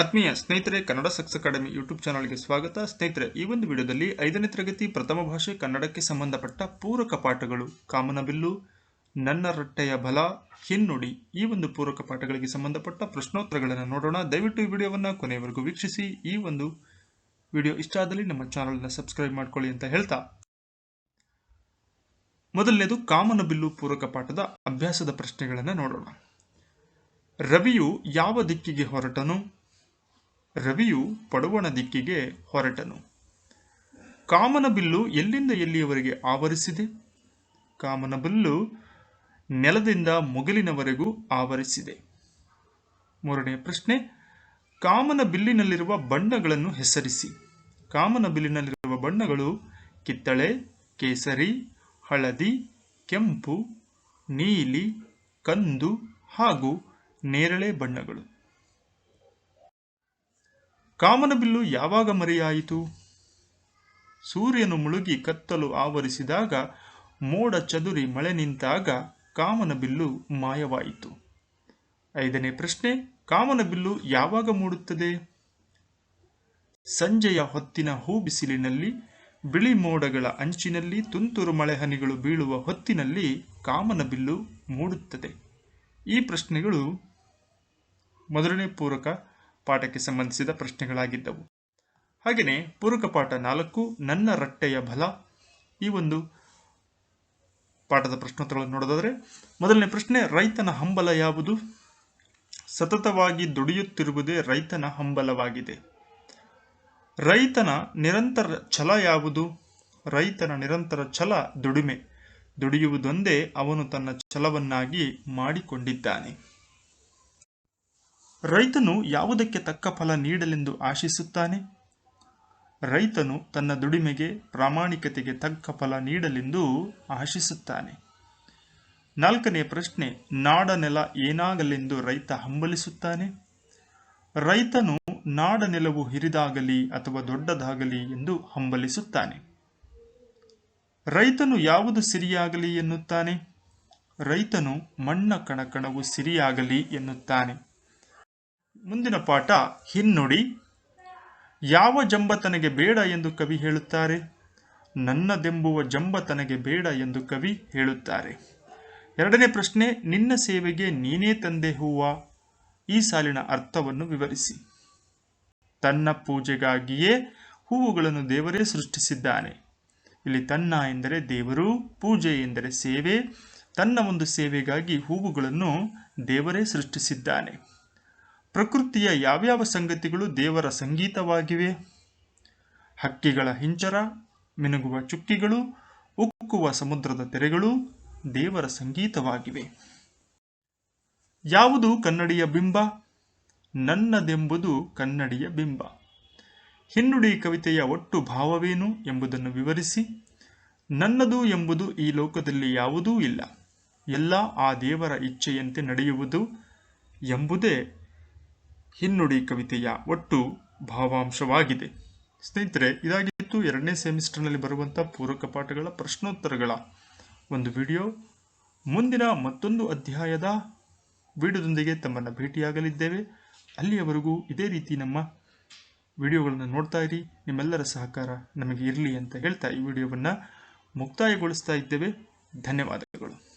ಆತ್ಮೀಯ ಸ್ನೇಹಿತರೆ, Kannada sucks academy YouTube ಚಾನಲ್ಗೆ ಸ್ವಾಗತ. ಸ್ನೇಹಿತರೆ, ಈ ಒಂದು ವಿಡಿಯೋದಲ್ಲಿ ಐದನೇ ತರಗತಿ ಪ್ರಥಮ ಭಾಷೆ ಕನ್ನಡಕ್ಕೆ ಸಂಬಂಧಪಟ್ಟ ಪೂರಕ ಪಾಠಗಳು ಕಾಮನಬಿಲ್ಲು ನನ್ನ ರಟ್ಟೆಯ ಬಲ ಹಿನ್ನುಡಿ ಈ ಒಂದು ಪೂರಕ ಪಾಠಗಳಿಗೆ ಸಂಬಂಧಪಟ್ಟ ಪ್ರಶ್ನೋತ್ತರಗಳನ್ನು ನೋಡೋಣ. ದಯವಿಟ್ಟು ಈ ವಿಡಿಯೋವನ್ನು ಕೊನೆಯವರೆಗೂ ವೀಕ್ಷಿಸಿ. ಈ ಒಂದು ವಿಡಿಯೋ ಇಷ್ಟ ಆದಲ್ಲಿ ನಮ್ಮ ಚಾನಲ್ನ ಸಬ್ಸ್ಕ್ರೈಬ್ ಮಾಡ್ಕೊಳ್ಳಿ ಅಂತ ಹೇಳ್ತಾ. ಮೊದಲನೇದು ಕಾಮನಬಿಲ್ಲು ಪೂರಕ ಪಾಠದ ಅಭ್ಯಾಸದ ಪ್ರಶ್ನೆಗಳನ್ನು ನೋಡೋಣ. ರವಿಯು ಯಾವ ದಿಕ್ಕಿಗೆ ಹೊರಟನು? ರವಿಯು ಪಡುವಣ ದಿಕ್ಕಿಗೆ ಹೊರಟನು. ಕಾಮನಬಿಲ್ಲು ಎಲ್ಲಿಂದ ಎಲ್ಲಿಯವರೆಗೆ ಆವರಿಸಿದೆ? ಕಾಮನಬಿಲ್ಲು ನೆಲದಿಂದ ಮುಗಿಲಿನವರೆಗೂ ಆವರಿಸಿದೆ. ಮೂರನೆಯ ಪ್ರಶ್ನೆ. ಕಾಮನ ಬಿಲ್ಲಿನಲ್ಲಿರುವ ಬಣ್ಣಗಳನ್ನು ಹೆಸರಿಸಿ. ಕಾಮನ ಬಿಲ್ಲಿನಲ್ಲಿರುವ ಬಣ್ಣಗಳು ಕಿತ್ತಳೆ, ಕೇಸರಿ, ಹಳದಿ, ಕೆಂಪು, ನೀಲಿ, ಕಂದು ಹಾಗೂ ನೇರಳೆ ಬಣ್ಣಗಳು. ಕಾಮನಬಿಲ್ಲು ಯಾವಾಗ ಮರೆಯಾಯಿತು? ಸೂರ್ಯನು ಮುಳುಗಿ ಕತ್ತಲು ಆವರಿಸಿದಾಗ, ಮೋಡ ಚದುರಿ ಮಳೆ ನಿಂತಾಗ ಕಾಮನಬಿಲ್ಲು ಮಾಯವಾಯಿತು. ಐದನೇ ಪ್ರಶ್ನೆ ಕಾಮನಬಿಲ್ಲು ಯಾವಾಗ ಮೂಡುತ್ತದೆ? ಸಂಜೆಯ ಹೊತ್ತಿನ ಹೂ ಬಿಸಿಲಿನಲ್ಲಿ, ಬಿಳಿ ಮೋಡಗಳ ಅಂಚಿನಲ್ಲಿ, ತುಂತುರು ಮಳೆ ಹನಿಗಳು ಬೀಳುವ ಹೊತ್ತಿನಲ್ಲಿ ಕಾಮನಬಿಲ್ಲು ಮೂಡುತ್ತದೆ. ಈ ಪ್ರಶ್ನೆಗಳು ಮೊದಲನೇ ಪೂರಕ ಪಾಠಕ್ಕೆ ಸಂಬಂಧಿಸಿದ ಪ್ರಶ್ನೆಗಳಾಗಿದ್ದವು. ಹಾಗೆಯೇ ಪೂರಕ ಪಾಠ ನಾಲ್ಕು, ನನ್ನ ರಟ್ಟೆಯ ಬಲ. ಈ ಒಂದು ಪಾಠದ ಪ್ರಶ್ನೋತ್ತರಗಳನ್ನು ನೋಡೋದಾದರೆ, ಮೊದಲನೇ ಪ್ರಶ್ನೆ, ರೈತನ ಹಂಬಲ ಯಾವುದು? ಸತತವಾಗಿ ದುಡಿಯುತ್ತಿರುವುದೇ ರೈತನ ಹಂಬಲವಾಗಿದೆ. ರೈತನ ನಿರಂತರ ಛಲ ಯಾವುದು? ರೈತನ ನಿರಂತರ ಛಲ ದುಡಿಮೆ. ದುಡಿಯುವುದೊಂದೇ ಅವನು ತನ್ನ ಛಲವನ್ನಾಗಿ ಮಾಡಿಕೊಂಡಿದ್ದಾನೆ. ರೈತನು ಯಾವುದಕ್ಕೆ ತಕ್ಕ ಫಲ ನೀಡಲೆಂದು ಆಶಿಸುತ್ತಾನೆ? ರೈತನು ತನ್ನ ದುಡಿಮೆಗೆ ಪ್ರಾಮಾಣಿಕತೆಗೆ ತಕ್ಕ ಫಲ ನೀಡಲೆಂದು ಆಶಿಸುತ್ತಾನೆ. ನಾಲ್ಕನೇ ಪ್ರಶ್ನೆ ನಾಡ ನೆಲ ಏನಾಗಲೆಂದು ರೈತ ಹಂಬಲಿಸುತ್ತಾನೆ? ರೈತನು ನಾಡ ನೆಲವು ಹಿರಿದಾಗಲಿ ಅಥವಾ ದೊಡ್ಡದಾಗಲಿ ಎಂದು ಹಂಬಲಿಸುತ್ತಾನೆ. ರೈತನು ಯಾವುದು ಸಿರಿಯಾಗಲಿ ಎನ್ನುತ್ತಾನೆ? ರೈತನು ಮಣ್ಣ ಕಣಕಣವು ಸಿರಿಯಾಗಲಿ ಎನ್ನುತ್ತಾನೆ. ಮುಂದಿನ ಪಾಠ, ಹಿನ್ನುಡಿ, ಯಾವ ಜಂಬ ತನಗೆ ಬೇಡ ಎಂದು ಕವಿ ಹೇಳುತ್ತಾರೆ? ನನ್ನದೆಂಬುವ ಜಂಬ ತನಗೆ ಬೇಡ ಎಂದು ಕವಿ ಹೇಳುತ್ತಾರೆ. ಎರಡನೇ ಪ್ರಶ್ನೆ, ನಿನ್ನ ಸೇವೆಗೆ ನೀನೇ ತಂದೆ ಹೂವ? ಈ ಸಾಲಿನ ಅರ್ಥವನ್ನು ವಿವರಿಸಿ. ತನ್ನ ಪೂಜೆಗಾಗಿಯೇ ಹೂವುಗಳನ್ನು ದೇವರೇ ಸೃಷ್ಟಿಸಿದ್ದಾನೆ. ಇಲ್ಲಿ ತನ್ನ ಎಂದರೆ ದೇವರು, ಪೂಜೆ ಎಂದರೆ ಸೇವೆ. ತನ್ನ ಒಂದು ಸೇವೆಗಾಗಿ ಹೂವುಗಳನ್ನು ದೇವರೇ ಸೃಷ್ಟಿಸಿದ್ದಾನೆ. ಪ್ರಕೃತಿಯ ಯಾವ್ಯಾವ ಸಂಗತಿಗಳು ದೇವರ ಸಂಗೀತವಾಗಿವೆ? ಹಕ್ಕಿಗಳ ಹಿಂಚರ, ಮಿನುಗುವ ಚುಕ್ಕಿಗಳು, ಉಕ್ಕುವ ಸಮುದ್ರದ ತೆರೆಗಳು ದೇವರ ಸಂಗೀತವಾಗಿವೆ. ಯಾವುದು ಕನ್ನಡಿಯ ಬಿಂಬ? ನನ್ನದೆಂಬುದು ಕನ್ನಡಿಯ ಬಿಂಬ. ಹಿನ್ನುಡಿ ಕವಿತೆಯ ಒಟ್ಟು ಭಾವವೇನು ಎಂಬುದನ್ನು ವಿವರಿಸಿ. ನನ್ನದು ಎಂಬುದು ಈ ಲೋಕದಲ್ಲಿ ಯಾವುದೂ ಇಲ್ಲ. ಎಲ್ಲ ಆ ದೇವರ ಇಚ್ಛೆಯಂತೆ ನಡೆಯುವುದು ಎಂಬುದೇ ಹಿನ್ನುಡಿ ಕವಿತೆಯ ಒಟ್ಟು ಭಾವಾಂಶವಾಗಿದೆ. ಸ್ನೇಹಿತರೆ, ಇದಾಗಿತ್ತು ಎರಡನೇ ಸೆಮಿಸ್ಟರ್ನಲ್ಲಿ ಬರುವಂಥ ಪೂರಕ ಪಾಠಗಳ ಪ್ರಶ್ನೋತ್ತರಗಳ ಒಂದು ವಿಡಿಯೋ. ಮುಂದಿನ ಮತ್ತೊಂದು ಅಧ್ಯಾಯದ ವಿಡಿಯೋದೊಂದಿಗೆ ತಮ್ಮನ್ನು ಭೇಟಿಯಾಗಲಿದ್ದೇವೆ. ಅಲ್ಲಿಯವರೆಗೂ ಇದೇ ರೀತಿ ನಮ್ಮ ವಿಡಿಯೋಗಳನ್ನು ನೋಡ್ತಾ ಇರಿ. ನಿಮ್ಮೆಲ್ಲರ ಸಹಕಾರ ನಮಗೆ ಇರಲಿ ಅಂತ ಹೇಳ್ತಾ ಈ ವಿಡಿಯೋವನ್ನು ಮುಕ್ತಾಯಗೊಳಿಸ್ತಾ ಇದ್ದೇವೆ. ಧನ್ಯವಾದಗಳು.